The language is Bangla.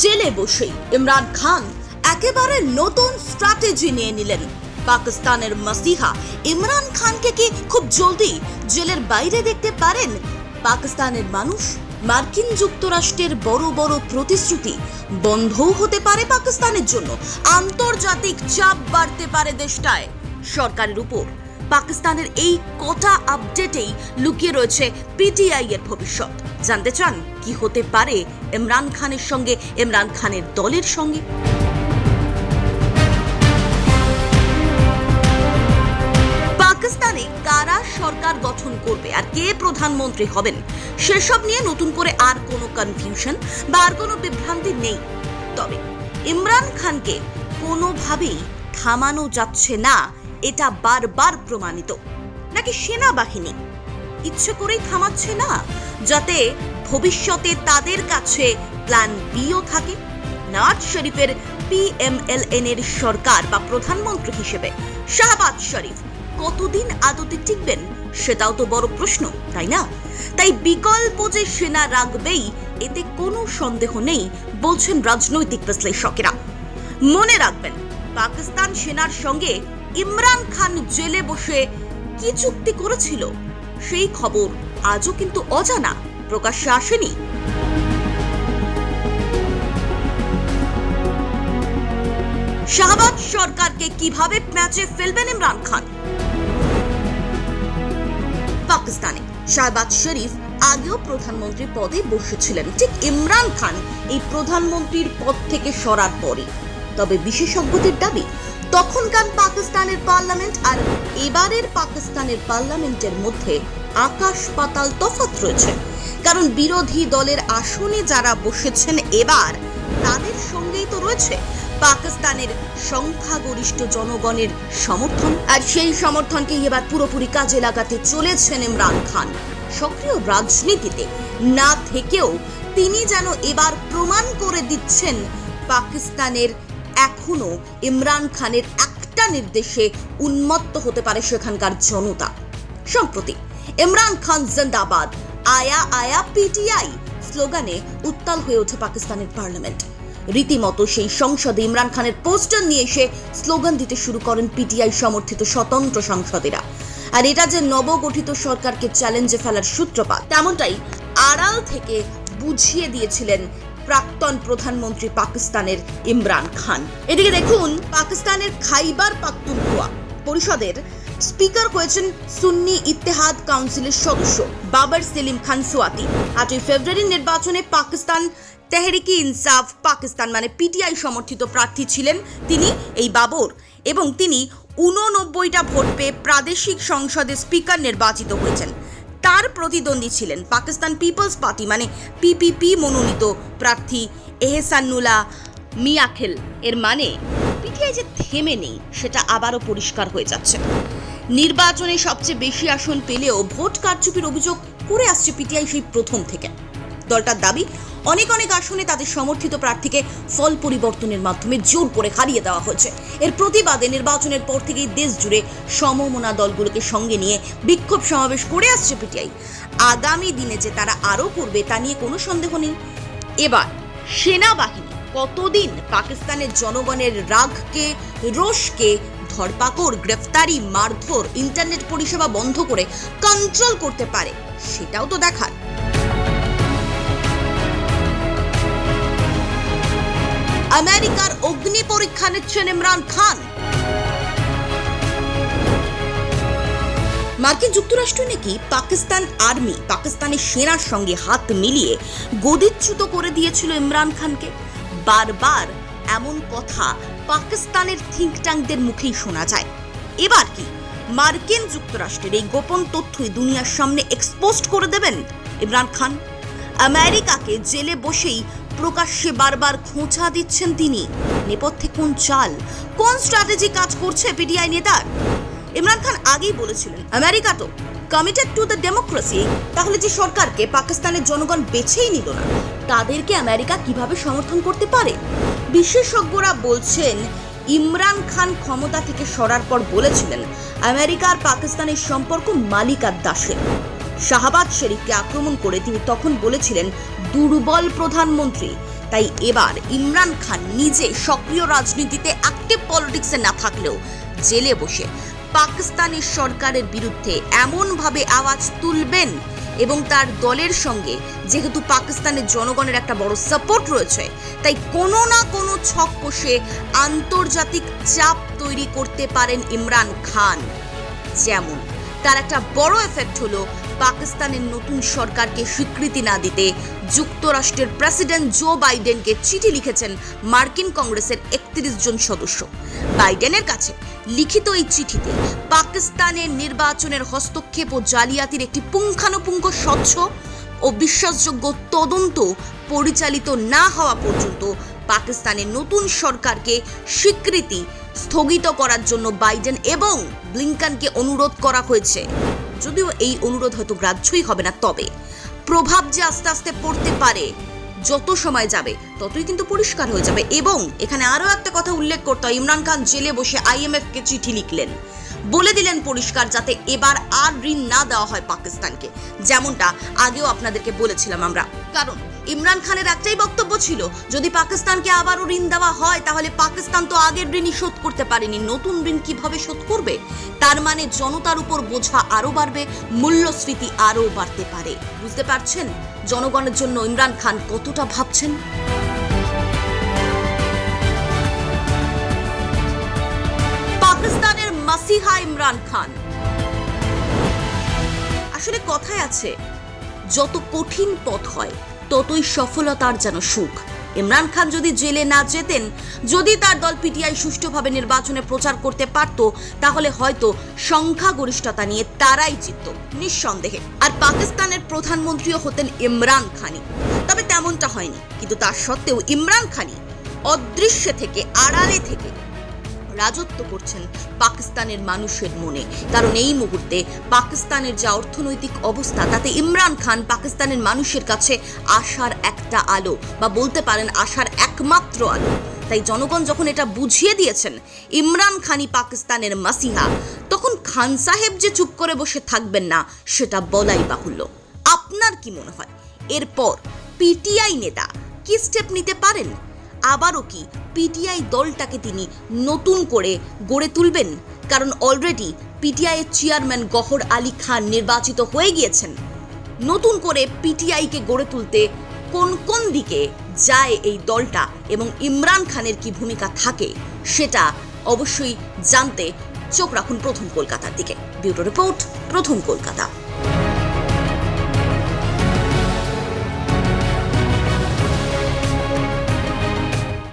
জেলে বসেই ইমরান খান একেবারে নতুন স্ট্র্যাটেজি নিয়ে নিলেন। পাকিস্তানের মাসিহা ইমরান খানকে কি খুব জলদি জেলের বাইরে দেখতে পারেন? পাকিস্তানের মানুষ মার্কিন যুক্তরাষ্ট্রের বড় বড় প্রতিশ্রুতি বন্ধও হতে পারে পাকিস্তানের জন্য। আন্তর্জাতিক চাপ বাড়তে পারে দেশটায়। সরকারের উপর পাকিস্তানের এই কটা আপডেটেই লুকিয়ে রয়েছে পিটিআই এর ভবিষ্যৎ। জানতে চান কি হতে পারে ইমরান খানের সঙ্গে, ইমরান খানের দলের সঙ্গে? পাকিস্তানে কারা সরকার গঠন করবে আর কে প্রধানমন্ত্রী হবেন, সেসব নিয়ে নতুন করে আর কোনো কনফিউশন বা আর কোনো বিভ্রান্তি নেই। তবে ইমরান খানকে কোনোভাবেই থামানো যাচ্ছে না এটা বারবার প্রমাণিত। নাকি সেনাবাহিনী? ইচ্ছে করেই থামাচ্ছে না, যাতে ভবিষ্যতে তাদের কাছে প্ল্যান বিও থাকে? নওয়াজ শরীফের পিএমএলএন এর সরকার বা প্রধানমন্ত্রী হিসেবে শাহবাজ শরীফ কতদিন আদতে টিকবেন সেটাও তো বড় প্রশ্ন, তাই না? তাই বিকল্প যে সেনা রাখবেই, এতে কোনো সন্দেহ নেই, বলছেন রাজনৈতিক বিশ্লেষকেরা। মনে রাখবেন, পাকিস্তান সেনার সঙ্গে ইমরান খান জেলে বসে কি চুক্তি করেছিল? সেই খবর আজও কিন্তু অজানা, প্রকাশ্যে আসেনি। শাহবাজ সরকারকে কীভাবে ম্যাচে ফেলবেন ইমরান খান? পাকিস্তানে শাহবাজ শরীফ আগেও প্রধানমন্ত্রী পদে বসেছিলেন। ঠিক ইমরান খান এই প্রধানমন্ত্রীর পদ থেকে সরার পরে তবে বিশেষজ্ঞদের দাবি তখনকার পাকিস্তানের পার্লামেন্ট আর এবারের পাকিস্তানের পার্লামেন্টের মধ্যে আকাশ পাতাল তফাৎ রয়েছে। কারণ বিরোধী দলের আসনে যারা বসেছেন এবার, তাদের সঙ্গেই তো রয়েছে পাকিস্তানের সংখ্যাগরিষ্ঠ জনগণের সমর্থন। আর সেই সমর্থনকে এবার পুরোপুরি কাজে লাগাতে চলেছেন ইমরান খান। সক্রিয় রাজনীতিতে না থেকেও তিনি যেন এবার প্রমাণ করে দিচ্ছেন পাকিস্তানের এখনও ইমরান খানের একটা নির্দেশে উন্মত্ত হতে পারে সেখানকার জনতা। সম্প্রতি ইমরান খান জিন্দাবাদ, আয়া আয়া পিটিআই স্লোগানে উত্তাল হয়ে ওঠে পাকিস্তানের পার্লামেন্ট। রীতিমতো সেই সংসদে ইমরান খানের পোস্টার নিয়ে এসে স্লোগান দিতে শুরু করেন পিটিআই সমর্থিত স্বতন্ত্র সাংসদেরা। আর এটা যে নবগঠিত সরকারকে চ্যালেঞ্জে ফেলার সূত্রপাত, তেমনটাই আড়াল থেকে বুঝিয়ে দিয়েছিলেন প্রাক্তন প্রধানমন্ত্রী পাকিস্তানের ইমরান খান। এদিকে দেখুন, পাকিস্তানের খাইবার পাখতুনখোয়া পরিষদের স্পিকার হয়েছেন সুন্নি ইত্তেহাদ কাউন্সিলের সদস্য বাবর সেলিম খান সোয়াতি। আটই ফেব্রুয়ারি নির্বাচনে পাকিস্তান তেহরিকি ইনসাফ পাকিস্তান মানে পিটিআই সমর্থিত প্রার্থী ছিলেন তিনি এই বাবর এবং তিনি উননব্বইটা ভোট পেয়ে প্রাদেশিক সংসদে স্পিকার নির্বাচিত হয়েছেন। তার প্রতিদ্বন্দ্বী ছিলেন পাকিস্তান পিপলস পার্টি মানে পিপিপি মনোনীত প্রার্থী এহসানুল্লাহ মিয়াখেল। এর মানে পিটিআই যে থেমে নেই, সেটা আবারও পরিষ্কার হয়ে যাচ্ছে। নির্বাচনে সবচেয়ে বেশি আসন পেলেও ভোট কারচুপির অভিযোগ করে আসছে পিটিআই সেই প্রথম থেকে। দলটার দাবি, অনেক অনেক আসনে তাদের সমর্থিত প্রার্থীকে ফল পরিবর্তনের মাধ্যমে জোর করে হারিয়ে দেওয়া হয়েছে। এর প্রতিবাদে নির্বাচনের পর থেকেই দেশ জুড়ে সমমনা দলগুলোকে সঙ্গে নিয়ে বিক্ষোভ সমাবেশ করে আসছে পিটিআই। আগামী দিনে যে তারা আরও করবে তা নিয়ে কোনো সন্দেহ নেই। এবার সেনাবাহিনী কতদিন পাকিস্তানের জনগণের রাগকে, রোষকে, ধরপাকড়, গ্রেফতারি, মারধর, ইন্টারনেট পরিষেবা বন্ধ করে কন্ট্রোল করতে পারে, সেটাও তো দেখার। আমেরিকার অগ্নি পরীক্ষা নিচ্ছেন ইমরান খান। মার্কিন যুক্তরাষ্ট্র নাকি পাকিস্তান আর্মি, পাকিস্তানের সেনার সঙ্গে হাত মিলিয়ে গদিচ্যুত করে দিয়েছিল ইমরান খানকে। বারবার এমন কথা পাকিস্তানের থিঙ্ক ট্যাঙ্কদের মুখেই শোনা যায়। এবার কি মার্কিন যুক্তরাষ্ট্রের এই গোপন তথ্যই দুনিয়ার সামনে এক্সপোজ করে দেবেন ইমরান খান? আমেরিকাকে জেলে বসেই প্রকাশ্যে বারবার খোঁচা দিচ্ছেন তিনি। নেপথ্যে কোন চাল? কোন স্ট্র্যাটেজি কাজ করছে পিডিআই নেতার? ইমরান খান আগেই বলেছিলেন, আমেরিকা তো কমিটেড টু দ্য ডেমোক্রেসি তাহলে যে সরকারকে পাকিস্তানের জনগণ বেছেই নিল না, তাদেরকে আমেরিকা কীভাবে সমর্থন করতে পারে? বিশেষজ্ঞরা বলছেন, ইমরান খান ক্ষমতা থেকে সরার পর বলেছিলেন, আমেরিকা আর পাকিস্তানের সম্পর্ক মালিক আর দাসের। শাহবাজ শরীফকে আক্রমণ করে তিনি তখন বলেছিলেন, দুর্বল প্রধানমন্ত্রী। তাই এবার ইমরান খান নিজে সক্রিয় রাজনীতিতে অ্যাক্টিভ পলিটিক্সে না থাকলেও জেলে বসে পাকিস্তানি সরকারের বিরুদ্ধে এমনভাবে আওয়াজ তুলবেন এবং তার দলের সঙ্গে, যেহেতু পাকিস্তানের জনগণের একটা বড় সাপোর্ট রয়েছে, তাই কোনো না কোনো ছক কষে আন্তর্জাতিক চাপ তৈরি করতে পারেন ইমরান খান। যেমন, তার একটা বড় এফেক্ট হলো পাকিস্তানের নতুন সরকারকে স্বীকৃতি না দিতে যুক্তরাষ্ট্রের প্রেসিডেন্ট জো বাইডেনকে চিঠি লিখেছেন মার্কিন কংগ্রেসের একত্রিশ জন সদস্য। বাইডেনের কাছে লিখিত এই চিঠিতে পাকিস্তানের নির্বাচনের হস্তক্ষেপ ও জালিয়াতির একটি পুঙ্খানুপুঙ্খ স্বচ্ছ ও বিশ্বাসযোগ্য তদন্ত পরিচালিত না হওয়া পর্যন্ত পাকিস্তানের নতুন সরকারকে স্বীকৃতি স্থগিত করার জন্য বাইডেন এবং ব্লিংকানকে অনুরোধ করা হয়েছে। যদিও এই অনুরোধ হয়তো গ্রাহ্যই হবে না, তবে প্রভাব যে আস্তে আস্তে পড়তে পারে, যত সময় যাবে, ততই কিন্তু পরিষ্কার হয়ে যাবে। এবং এখানে আরও একটা কথা উল্লেখ করতে হয়, ইমরান খান জেলে বসে আইএমএফকে চিঠি লিখলেন। বলে দিলেন পরিষ্কার যাতে এবার আর ঋণ না দেওয়া হয় পাকিস্তানকে। যেমনটা আগেও আপনাদেরকে বলেছিলাম আমরা। কারণ ইমরান খানের একটাই বক্তব্য ছিল, যদি পাকিস্তানকে আবারও ঋণ দেওয়া হয়, তাহলে পাকিস্তান তো আগের ঋণই শোধ করতে পারেনি। নতুন ঋণ কীভাবে শোধ করবে? তার মানে জনতার উপর বোঝা আরও বাড়বে, মূল্যস্ফীতি আরও বাড়তে পারে। বুঝতে পারছেন? জনগণের জন্য ইমরান খান কতটা ভাবছেন? পাকিস্তানের মাসিহা ইমরান খান। আসলে কথায় আছে, যত কঠিন পথ হয় ততই সফলতার যেন সুখ। ইমরান খান যদি জেলে না যেতেন, যদি তার দল পিটিআই সুষ্ঠুভাবে নির্বাচনে প্রচার করতে পারত, তাহলে হয়তো সংখ্যাগরিষ্ঠতা নিয়ে তারাই জিতত, নিঃসন্দেহে। আর পাকিস্তানের প্রধানমন্ত্রীও হতেন ইমরান খানি তবে তেমনটা হয়নি। কিন্তু তার সত্ত্বেও ইমরান খানি অদৃশ্যে থেকে, আড়ালে থেকে রাজত্ব করছেন পাকিস্তানের মানুষের মনে। কারণ এই মুহূর্তে পাকিস্তানের যা অর্থনৈতিক অবস্থা, তাতে ইমরান খান পাকিস্তানের মানুষের কাছে আশার একটা আলো, বা বলতে পারেন আশার একমাত্র আলো। তাই জনগণ যখন এটা বুঝিয়ে দিয়েছেন, ইমরান খানই পাকিস্তানের মাসিহা, তখন খান সাহেব যে চুপ করে বসে থাকবেন না, সেটা বলাই বাহুল্য। আপনার কি মনে হয়? এরপর পিটিআই নেতা কি স্টেপ নিতে পারেন? আবারও কি পিটিআই দলটাকে তিনি নতুন করে গড়ে তুলবেন? কারণ অলরেডি পিটিআই এর চেয়ারম্যান গহর আলী খান নির্বাচিত হয়ে গিয়েছেন। নতুন করে পিটিআইকে গড়ে তুলতে কোন কোন দিকে যায় এই দলটা এবং ইমরান খানের কি ভূমিকা থাকে সেটা অবশ্যই জানতে চোখ রাখুন প্রথম কলকাতার দিকে। ব্যুরো রিপোর্ট, প্রথম কলকাতা।